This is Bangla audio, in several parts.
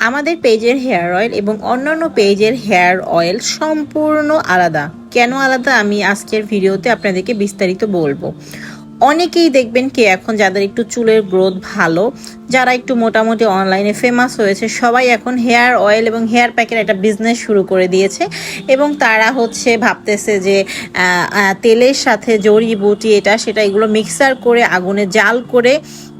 আমাদের পেজের হেয়ার অয়েল এবং অন্যান্য পেজের হেয়ার অয়েল সম্পূর্ণ আলাদা। কেন আলাদা? আমি আজকের ভিডিওতে আপনাদেরকে বিস্তারিত বলব। অনেকেই দেখবেন কি, এখন যাদের একটু চুলের গ্রোথ ভালো, যারা একটু মোটামুটি অনলাইনে ফেমাস হয়েছে, সবাই এখন হেয়ার অয়েল এবং হেয়ার প্যাকের একটা বিজনেস শুরু করে দিয়েছে এবং তারা হচ্ছে ভাবতেছে যে তেলের সাথে জড়ি, বুটি, এটা, সেটা এগুলো মিক্সার করে, আগুনে জাল করে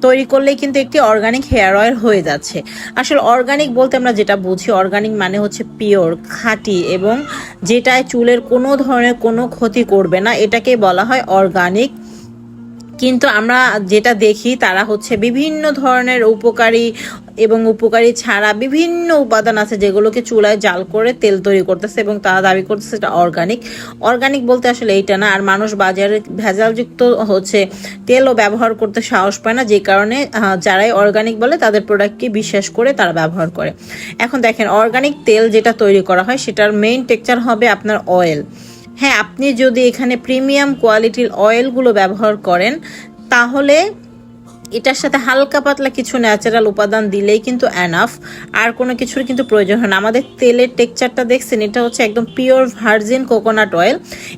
তৈরি করলেই কিন্তু একটি অর্গানিক হেয়ার অয়েল হয়ে যাচ্ছে। আসলে অর্গানিক বলতে আমরা যেটা বুঝি অর্গানিক মানে হচ্ছে পিওর খাঁটি এবং যেটায় চুলের কোনো ধরনের কোনো ক্ষতি করবে না এটাকে বলা হয় অর্গানিক কিন্তু আমরা যেটা দেখি, তারা হচ্ছে বিভিন্ন ধরনের উপকারী এবং উপকারী ছাড়া বিভিন্ন উপাদান আছে যেগুলোকে চুলায় জাল করে তেল তৈরি করতেছে এবং তারা দাবি করতেছে এটা অর্গানিক অর্গানিক বলতে আসলে এইটা না, আর মানুষ বাজারে ভেজালযুক্ত হচ্ছে তেলও ব্যবহার করতে সাহস পায় না, যে কারণে যারাই অর্গানিক বলে তাদের প্রোডাক্টকে বিশ্বাস করে তারা ব্যবহার করে। এখন দেখেন অর্গানিক তেল যেটা তৈরি করা হয়, সেটার মেইন টেক্সচার হবে আপনার অয়েল হ্যাঁ আপনি যদি এখানে প্রিমিয়াম কোয়ালিটির অয়েলগুলো ব্যবহার করেন, তাহলে এটার সাথে হালকা পাতলা কিছু ন্যাচারাল উপাদান দিলেই কিন্তু অ্যানাফ আর কোনো কিছুর কিন্তু প্রয়োজন হয় না। আমাদের তেলের টেক্সচারটা দেখছেন, এটা হচ্ছে একদম পিওর ভার্জিন কোকোনাট অয়েল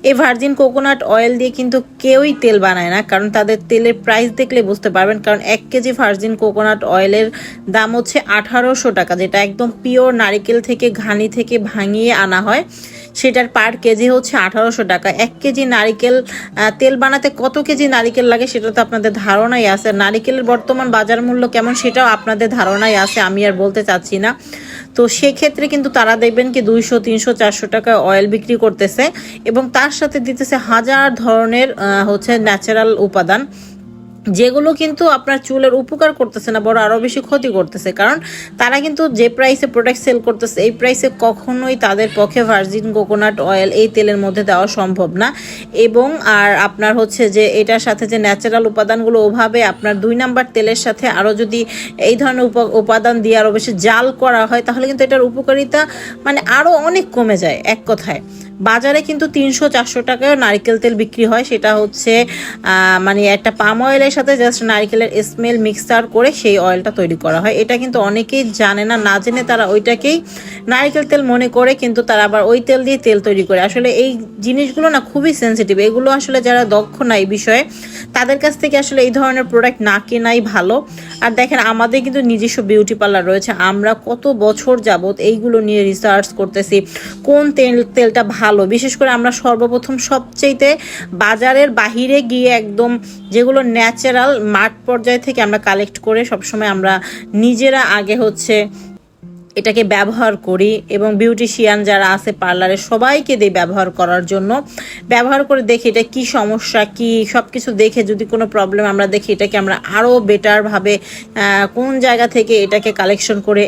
এই ভার্জিন কোকোনাট অয়েল দিয়ে কিন্তু কেউই তেল বানায় না, কারণ তাদের তেলের প্রাইস দেখলে বুঝতে পারবেন। কারণ এক কেজি ভার্জিন কোকোনাট অয়েলের দাম হচ্ছে আঠারোশো টাকা, যেটা একদম পিওর নারিকেল থেকে ঘানি থেকে ভাঙিয়ে আনা হয়। সেটার পার কেজি হচ্ছে আঠারোশো টাকা। এক কেজি নারিকেল তেল বানাতে কত কেজি নারিকেল লাগে সেটা তো আপনাদের ধারণাই আছে। নারিকেলের বর্তমান বাজার মূল্য কেমন সেটাও আপনাদের ধারণাই আছে, আমি আর বলতে চাচ্ছি না। তো সেক্ষেত্রে কিন্তু তারা দেখবেন কি দুইশো, তিনশো, চারশো টাকা অয়েল বিক্রি করতেছে এবং তার সাথে দিতেছে হাজার ধরনের হচ্ছে ন্যাচারাল উপাদান। যেগুলো কিন্তু আপনার চুলের উপকার করতেছে না, বড় আরও বেশি ক্ষতি করতেছে। কারণ তারা কিন্তু যে প্রাইসে প্রোডাক্ট সেল করতেছে, এই প্রাইসে কখনোই তাদের পক্ষে ভার্জিন কোকোনাট অয়েল এই তেলের মধ্যে দেওয়া সম্ভব না। এবং আর আপনার হচ্ছে যে এটার সাথে যে ন্যাচারাল উপাদানগুলো ওভাবে আপনার দুই নাম্বার তেলের সাথে আরও যদি এই ধরনের উপ- উপাদান দিয়ে আরও বেশি জাল করা হয়, তাহলে কিন্তু এটার উপকারিতা মানে আরও অনেক কমে যায় এক কথায়। বাজারে কিন্তু তিনশো, চারশো টাকায় নারিকেল তেল বিক্রি হয়। সেটা হচ্ছে মানে একটা পাম অয়েলের সাথে জাস্ট নারিকেলের স্মেল মিক্সার করে সেই অয়েলটা তৈরি করা হয়। এটা কিন্তু অনেকেই জানে না না জেনে তারা ওইটাকেই নারিকেল তেল মনে করে কিন্তু তারা আবার ওই তেল দিয়ে তেল তৈরি করে। আসলে এই জিনিসগুলো না খুবই সেন্সিটিভ এগুলো আসলে যারা দক্ষ না এই বিষয়ে তাদের কাছ থেকে আসলে এই ধরনের প্রোডাক্ট না কেনাই ভালো। আর দেখেন, আমাদের কিন্তু নিজস্ব বিউটি পার্লার রয়েছে। আমরা কত বছর যাবত এইগুলো নিয়ে রিসার্চ করতেছি, কোন তেল, তেলটা ভালো। বিশেষ করে আমরা সর্বপ্রথম সবচেয়েতে বাজারের বাহিরে গিয়ে একদম যেগুলো ন্যাচারাল মাঠ পর্যায় থেকে আমরা কালেক্ট করে সবসময় আমরা নিজেরা আগে হচ্ছে এটাকে ব্যবহার করি এবং বিউটিশিয়ান যারা আছে পার্লারে সবাইকে দিই ব্যবহার করার জন্য। ব্যবহার করে দেখি এটা কি সমস্যা, কি সব কিছু দেখে যদি কোনো প্রবলেম আমরা দেখি এটাকে আমরা আরও বেটারভাবে কোন জায়গা থেকে এটাকে কালেকশন করে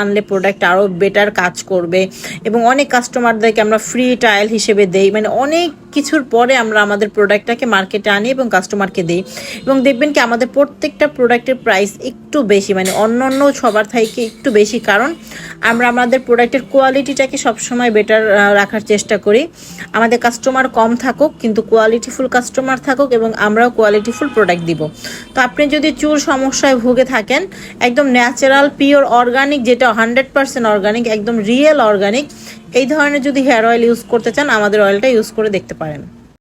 আনলে প্রোডাক্ট আরও বেটার কাজ করবে। এবং অনেক কাস্টমারদেরকে আমরা ফ্রি ট্রায়াল হিসেবে দেই। মানে অনেক কিছুর পরে আমরা আমাদের প্রোডাক্টটাকে মার্কেটে আনি এবং কাস্টমারকে দিই। এবং দেখবেন কি, আমাদের প্রত্যেকটা প্রোডাক্টের প্রাইস একটু বেশি মানে অন্য অন্য সবার থেকে একটু বেশি। কারণ আমরা আমাদের প্রোডাক্টের কোয়ালিটিটাকে সবসময় বেটার রাখার চেষ্টা করি। আমাদের কাস্টমার কম থাকুক, কিন্তু কোয়ালিটিফুল কাস্টমার থাকুক এবং আমরাও কোয়ালিটিফুল প্রোডাক্ট দিব। তো আপনি যদি চুল সমস্যায় ভুগে থাকেন, একদম ন্যাচারাল পিওর অর্গানিক যেটা হান্ড্রেড পার্সেন্ট অর্গানিক একদম রিয়েল অর্গানিক এই ধরনের যদি হেয়ার অয়েল ইউজ করতে চান আমাদের অয়েলটা ইউজ করে দেখতে পারেন।